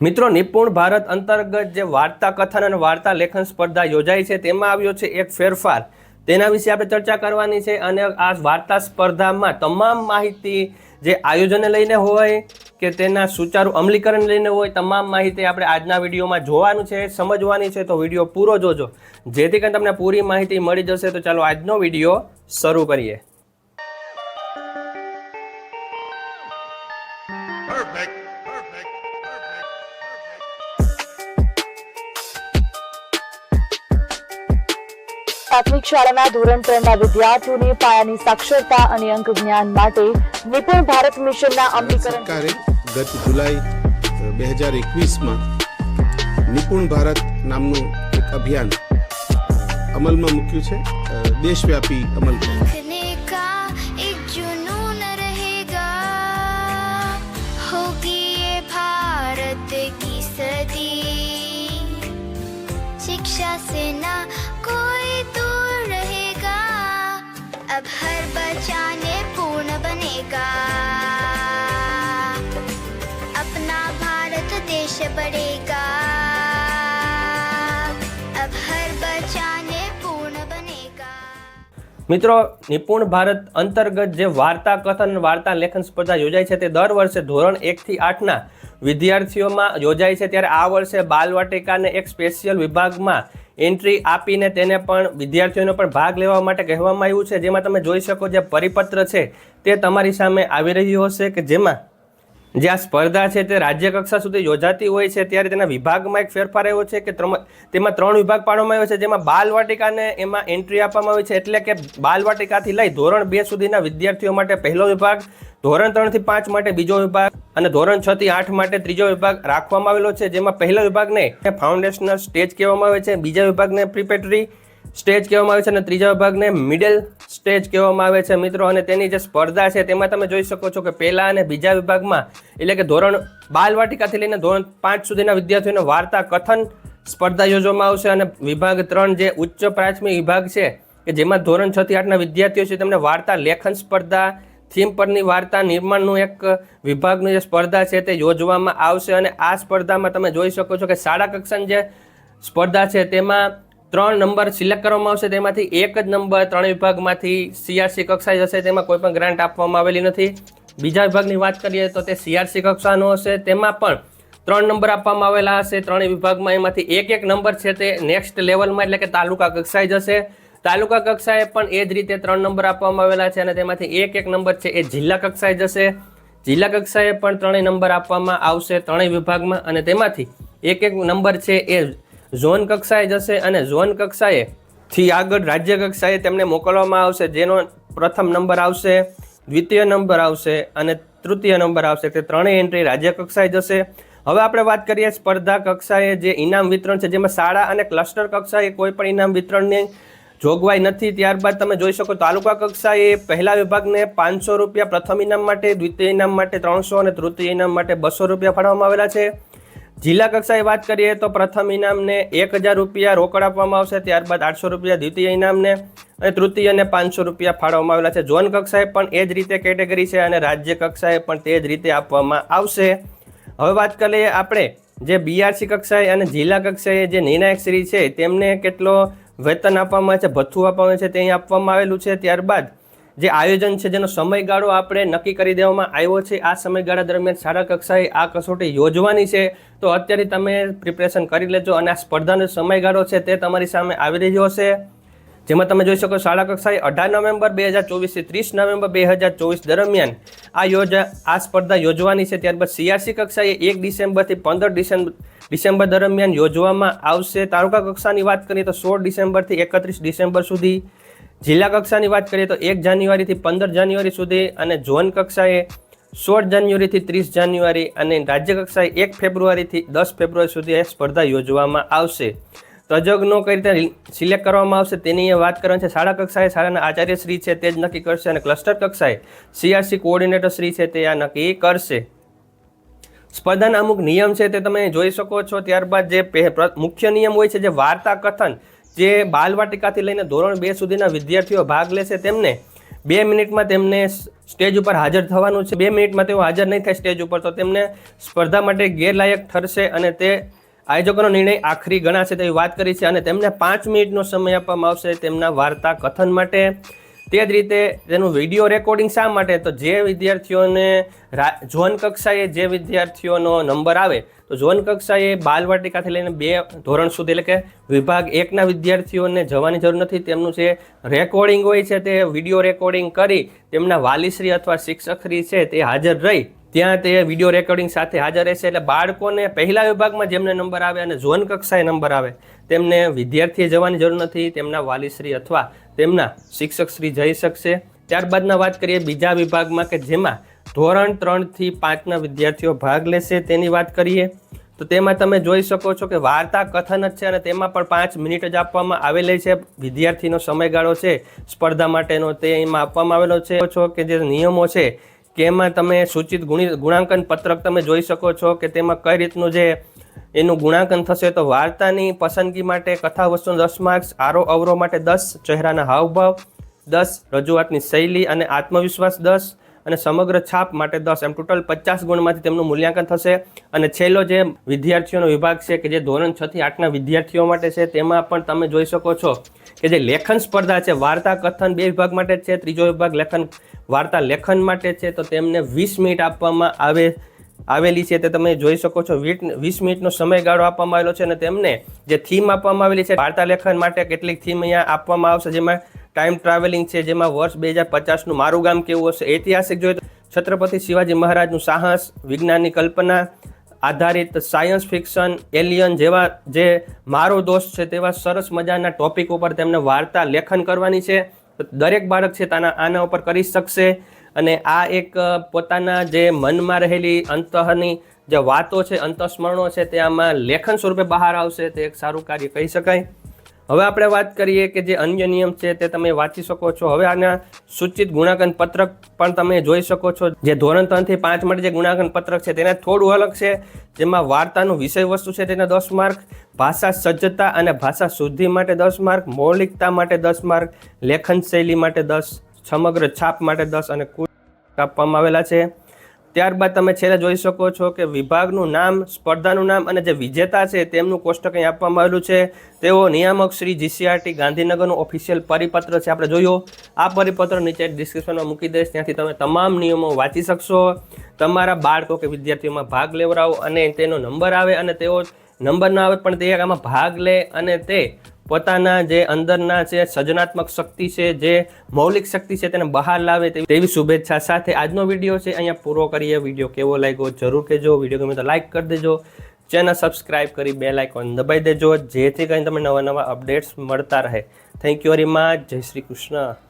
મિત્રો, નિપુણ ભારત અંતર્ગત જે વાર્તા કથન અને વાર્તા લેખન સ્પર્ધા યોજાઈ છે, તેમાં આવ્યો છે એક ફેરફાર. તેના વિશે આપણે ચર્ચા કરવાની છે અને આ વાર્તા સ્પર્ધામાં તમામ માહિતી જે આયોજનને લઈને હોય કે તેના સુચારુ અમલીકરણ લઈને હોય, તમામ માહિતી આપણે આજના વિડીયોમાં જોવાનું છે, સમજવાની છે, તો વીડિયો પૂરો જોજો. જેથી કરીને તમને પૂરી માહિતી મળી જશે, તો ચાલો આજનો વીડિયો શરૂ કરીએ. પ્રાથમિક શાળાના ધોરણ ત્રણના વિદ્યાર્થીઓને પાયાની સાક્ષરતા અને અંક જ્ઞાન માટે નિપુણ ભારત મિશનના અમલીકરણ સરકારે ગત જુલાઈ બે હજાર એકવીસમાં નિપુણ ભારત નામનું એક અભિયાન અમલમાં મૂક્યું છે દેશવ્યાપી અમલ ભારત કી સદી શિક્ષા સેના अब हर बचाने पूर्ण बनेगा अपना भारत देश बढ़ेगा अब हर बचाने पूर्ण बनेगा મિત્રો નિપુણ ભારત અંતર્ગત જે વાર્તા કથન અને વાર્તા લેખન સ્પર્ધા યોજાય છે તે દર વર્ષે ધોરણ એકથી આઠના વિદ્યાર્થીઓમાં યોજાય છે ત્યારે આ વર્ષે બાલવાટિકાને એક સ્પેશિયલ વિભાગમાં એન્ટ્રી આપીને તેને પણ વિદ્યાર્થીઓને પણ ભાગ લેવા માટે કહેવામાં આવ્યું છે. જેમાં તમે જોઈ શકો જે પરિપત્ર છે તે તમારી સામે આવી રહ્યું હશે કે જેમાં જે આ સ્પર્ધા છે તે રાજ્ય કક્ષા સુધી યોજાતી હોય છે ત્યારે તેના વિભાગમાં એક ફેરફાર આવ્યો છે કે તેમાં ત્રણ વિભાગ પાડવામાં આવ્યો છે. જેમાં બાલવાટિકાને એમાં એન્ટ્રી આપવામાં આવી છે એટલે કે બાલવાટિકાથી લઈ ધોરણ બે સુધીના વિદ્યાર્થીઓ માટે પહેલો વિભાગ, ધોરણ ત્રણથી પાંચ માટે બીજો વિભાગ અને ધોરણ છ થી આઠ માટે ત્રીજો વિભાગ રાખવામાં આવેલો છે, જેમાં પહેલા વિભાગને ફાઉન્ડેશનલ સ્ટેજ કહેવામાં આવે છે, બીજા વિભાગને પ્રિપેટરી સ્ટેજ કહેવામાં આવે છે અને ત્રીજા વિભાગને મિડલ સ્ટેજ કહેવામાં આવે છે. મિત્રો, અને તેની જે સ્પર્ધા છે, તેમાં તમે જોઈ શકો છો કે પહેલા અને બીજા વિભાગમાં, એટલે કે ધોરણ બાલવાટિકાથી લઈને ધોરણ પાંચ સુધીના વિદ્યાર્થીઓને વાર્તા કથન સ્પર્ધા યોજવામાં આવશે અને વિભાગ ત્રણ જે ઉચ્ચ પ્રાથમિક વિભાગ છે, કે જેમાં ધોરણ છ થી આઠના વિદ્યાર્થીઓ છે, તેમને વાર્તા લેખન સ્પર્ધા થીમ પરની વાર્તા નિર્માણનું એક વિભાગની જે સ્પર્ધા છે તે યોજવામાં આવશે અને આ સ્પર્ધામાં તમે જોઈ શકો છો કે શાળા કક્ષાની જે સ્પર્ધા છે તેમાં ત્રણ નંબર સિલેક્ટ કરવામાં આવશે. તેમાંથી એક જ નંબર ત્રણ વિભાગમાંથી સીઆરસી કક્ષાએ જશે. તેમાં કોઈ પણ ગ્રાન્ટ આપવામાં આવેલી નથી. બીજા વિભાગની વાત કરીએ તો તે સીઆરસી કક્ષાનો હશે. તેમાં પણ ત્રણ નંબર આપવામાં આવેલા હશે. ત્રણેય વિભાગમાં એમાંથી એક એક નંબર છે તે નેક્સ્ટ લેવલમાં એટલે કે તાલુકા કક્ષાએ જશે. તાલુકા કક્ષાએ પણ એ જ રીતે ત્રણ નંબર આપવામાં આવેલા છે અને તેમાંથી એક એક નંબર છે એ જિલ્લા કક્ષાએ જશે. જિલ્લા કક્ષાએ પણ ત્રણેય નંબર આપવામાં આવશે ત્રણેય વિભાગમાં અને તેમાંથી એક એક નંબર છે એ ઝોન કક્ષાએ જશે અને ઝોન કક્ષાએ થી આગળ રાજ્ય કક્ષાએ તેમને મોકલવામાં આવશે. જેનો પ્રથમ નંબર આવશે, દ્વિતીય નંબર આવશે અને તૃતીય નંબર આવશે. તે ત્રણેય એન્ટ્રી રાજ્ય કક્ષાએ જશે. હવે આપણે વાત કરીએ સ્પર્ધા કક્ષાએ જે ઇનામ વિતરણ છે, જેમાં શાળા અને ક્લસ્ટર કક્ષાએ કોઈ પણ ઇનામ વિતરણની જોગવાઈ નથી. ત્યારબાદ તમે જોઈ શકો તાલુકા કક્ષાએ પહેલા વિભાગને પાંચસો રૂપિયા પ્રથમ ઇનામ માટે, દ્વિતીય ઇનામ માટે ત્રણસો અને તૃતીય ઇનામ માટે બસો રૂપિયા ફાળવવામાં આવેલા છે. જિલ્લા કક્ષાએ વાત કરીએ તો પ્રથમ ઇનામને એક હજાર રૂપિયા રોકડ આપવામાં આવશે, ત્યારબાદ આઠસો રૂપિયા દ્વિતીય ઇનામને અને તૃતીયને પાંચસો રૂપિયા ફાળવવામાં આવેલા છે. ઝોન કક્ષાએ પણ એ જ રીતે કેટેગરી છે અને રાજ્ય કક્ષાએ પણ તે જ રીતે આપવામાં આવશે. હવે વાત કરીએ આપણે જે બીઆરસી કક્ષાએ અને જિલ્લા કક્ષાએ જે નિર્ણાયક શ્રી છે, તેમને કેટલો વેતન આપવામાં છે, ભથ્થું આપવામાં છે, તે અહીં આપવામાં આવેલું છે. ત્યારબાદ જે આયોજન છે, જેનો સમયગાળો આપણે નક્કી કરી દેવામાં આવ્યો છે, આ સમયગાળા દરમિયાન શાળા કક્ષાએ આ કસોટી યોજવાની છે. તો અત્યારે તમે પ્રિપરેશન કરી લેજો અને આ સ્પર્ધાનો સમયગાળો છે, તે તમારી સામે આવી રહ્યો હશે જેમાં તમે જોઈ શકો શાળા કક્ષાએ અઢાર નવેમ્બર બે હજાર ચોવીસથી ત્રીસ નવેમ્બર બે હજાર ચોવીસ દરમિયાન આ યોજા આ સ્પર્ધા યોજવાની છે. ત્યારબાદ સીઆરસી કક્ષાએ એક ડિસેમ્બરથી પંદર ડિસેમ્બર ડિસેમ્બર દરમિયાન યોજવામાં આવશે. તાલુકા કક્ષાની વાત કરીએ તો સોળ ડિસેમ્બરથી એકત્રીસ ડિસેમ્બર સુધી, જિલ્લા કક્ષાની વાત કરીએ તો એક જાન્યુઆરીથી પંદર જાન્યુઆરી સુધી અને ઝોન કક્ષાએ સોળ જાન્યુઆરીથી ત્રીસ જાન્યુઆરી અને રાજ્ય કક્ષાએ એક ફેબ્રુઆરીથી દસ ફેબ્રુઆરી સુધી આ સ્પર્ધા યોજવામાં આવશે. તજજ્ઞો કઈ રીતે સિલેક્ટ કરવામાં આવશે તેની અહીંયા વાત કરવાની છે. શાળા કક્ષાએ શાળાના આચાર્ય શ્રી છે તે જ નક્કી કરશે અને ક્લસ્ટર કક્ષાએ સીઆરસી કોઓર્ડિનેટર શ્રી છે તે આ નક્કી કરશે. સ્પર્ધાના અમુક નિયમ છે તે તમે જોઈ શકો છો. ત્યારબાદ જે મુખ્ય નિયમ હોય છે જે વાર્તા કથન, જે બાલવાટિકાથી લઈને ધોરણ બે સુધીના વિદ્યાર્થીઓ ભાગ લેશે તેમને બે મિનિટમાં તેમને સ્ટેજ ઉપર હાજર થવાનું છે. બે મિનિટમાં તેઓ હાજર નહીં થાય સ્ટેજ ઉપર, તો તેમને સ્પર્ધા માટે ગેરલાયક ઠરશે અને તે આયોજકોનો નિર્ણય આખરી ગણાશે તેવી વાત કરી છે અને તેમને પાંચ મિનિટનો સમય આપવામાં આવશે તેમના વાર્તા કથન માટે. તે જ રીતે તેનું વીડિયો રેકોર્ડિંગ શા માટે? તો જે વિદ્યાર્થીઓને ઝોન કક્ષાએ જે વિદ્યાર્થીઓનો નંબર આવે, તો ઝોન કક્ષાએ બાલવાટિકાથી લઈને બે ધોરણ સુધી, એટલે કે વિભાગ એકના વિદ્યાર્થીઓને જવાની જરૂર નથી. તેમનું જે રેકોર્ડિંગ હોય છે તે વીડિયો રેકોર્ડિંગ કરી તેમના વાલીશ્રી અથવા શિક્ષકશ્રી છે તે હાજર રહી. ત્યાં તે વીડિયો રેકોર્ડિંગ સાથે હાજર રહેશે. એટલે બાળકોને પહેલા વિભાગમાં જેમને નંબર આવે અને ઝોન કક્ષાએ નંબર આવે, તેમને વિદ્યાર્થીએ જવાની જરૂર નથી. તેમના વાલીશ્રી અથવા તેમના શિક્ષકશ્રી જઈ શકશે. ત્યારબાદના વાત કરીએ બીજા વિભાગમાં કે જેમાં ધોરણ ત્રણથી પાંચના વિદ્યાર્થીઓ ભાગ લેશે તેની વાત કરીએ. તો તેમાં તમે જોઈ શકો છો કે વાર્તા, કથન જ છે અને તેમાં પણ પાંચ મિનિટ જ આપવામાં આવેલી છે. વિદ્યાર્થીનો સમયગાળો છે, સ્પર્ધા માટેનો તે એમાં આપવામાં આવેલો છે. કે જે નિયમો છે કે એમાં તમે સૂચિત ગુણી, ગુણાંકન પત્રક તમે જોઈ શકો છો કે તેમાં કઈ રીતનું જે એનું ગુણાંકન થશે તો વાર્તાની પસંદગી માટે, કથા વસ્તુ દસ માર્ક્સ, આરો અવરો માટે દસ, ચહેરાના હાવભાવ દસ, રજૂઆતની શૈલી અને આત્મવિશ્વાસ દસ અને સમગ્ર છાપ માટે દસ. એમ ટોટલ પચાસ ગુણમાંથી તેમનું મૂલ્યાંકન થશે. અને છેલ્લો જે વિદ્યાર્થીઓનો વિભાગ છે કે જે ધોરણ છ થી આઠના વિદ્યાર્થીઓ માટે છે, તેમાં પણ તમે જોઈ શકો છો કે જે લેખન સ્પર્ધા છે, વાર્તા કથન બે વિભાગ માટે છે, ત્રીજો વિભાગ લેખન, વાર્તા લેખન માટે છે, તો તેમને વીસ મિનિટ આપવામાં આવે, આવેલી છે, તે તમે જોઈ શકો છો. વીસ મિનિટનો સમયગાળો આપવામાં આવેલો છે અને તેમને જે થીમ આપવામાં આવેલી છે, વાર્તા લેખન માટે કેટલીક થીમ અહીંયા આપવામાં આવશે, જેમાં ટાઈમ ટ્રાવેલિંગ છે, જેમાં વર્ષ બે હજાર પચાસનું મારું ગામ કેવું હશે, ઐતિહાસિક જોઈએ છત્રપતિ શિવાજી મહારાજનું સાહસ, વિજ્ઞાનની કલ્પના આધારિત સાયન્સ ફિક્શન એલિયન જેવા જે મારો દોસ્ત છે તેવા સરસ મજાના ટોપિક ઉપર તેમને વાર્તા લેખન કરવાની છે. દરેક બાળક છે તાના આના ઉપર કરી શકશે. અને આ એક પોતાના જે મનમાં રહેલી અંતઃની જે વાતો છે, અંતઃસ્મરણો છે તે આમાં લેખન સ્વરૂપે બહાર આવશે. તે એક સારું કાર્ય કહી શકાય. હવે આપણે વાત કરીએ કે જે અન્ય નિયમ છે તે તમે વાંચી શકો છો. હવે આના સૂચિત ગુણાંકન પત્રક પણ તમે જોઈ શકો છો. જે ધોરણ ત્રણથી પાંચ માટે જે ગુણાંકન પત્રક છે તેના થોડું અલગ છે. જેમાં વાર્તાનું વિષય વસ્તુ છે તેના દસ માર્ક, ભાષા સજ્જતા અને ભાષા શુદ્ધિ માટે દસ માર્ક, મૌલિકતા માટે દસ માર્ક, લેખન શૈલી માટે દસ, સમગ્ર છાપ માટે દસ અને કુલ આપવામાં આવેલા છે. ત્યારબાદ તમે છેલ્લે જોઈ શકો છો કે વિભાગનું નામ, સ્પર્ધાનું નામ અને જે વિજેતા છે તેમનું કોષ્ટક અહીં આપવામાં આવેલું છે. તેઓ નિયામક શ્રી જીસીઆરટી ગાંધીનગરનું ઓફિશિયલ પરિપત્ર છે. આપણે જોયું, આ પરિપત્ર નીચે ડિસ્ક્રિપ્શનમાં મૂકી દઈશ. ત્યાંથી તમે તમામ નિયમો વાંચી શકશો. તમારા બાળકો કે વિદ્યાર્થીઓમાં ભાગ લેવડાવો અને તેનો નંબર આવે અને તેઓ નંબર ના આવે પણ તે આમાં ભાગ લે અને તે પોતાના જે અંદરના જે સર્જનાત્મક શક્તિ છે, જે મૌલિક શક્તિ છે તેને બહાર લાવે તેવી શુભેચ્છા સાથે આજનો વીડિયો છે. અહીંયા પૂરો કરીએ. વીડિયો કેવો લાગ્યો જરૂર કહેજો. વીડિયો ગમે તો લાઇક કરી દેજો. ચેનલ સબસ્ક્રાઇબ કરી બે લાઇકોન દબાઈ દેજો. જેથી કરીને તમને નવા નવા અપડેટ્સ મળતા રહે. થેન્ક યુ વેરી મચ જય શ્રી કૃષ્ણ.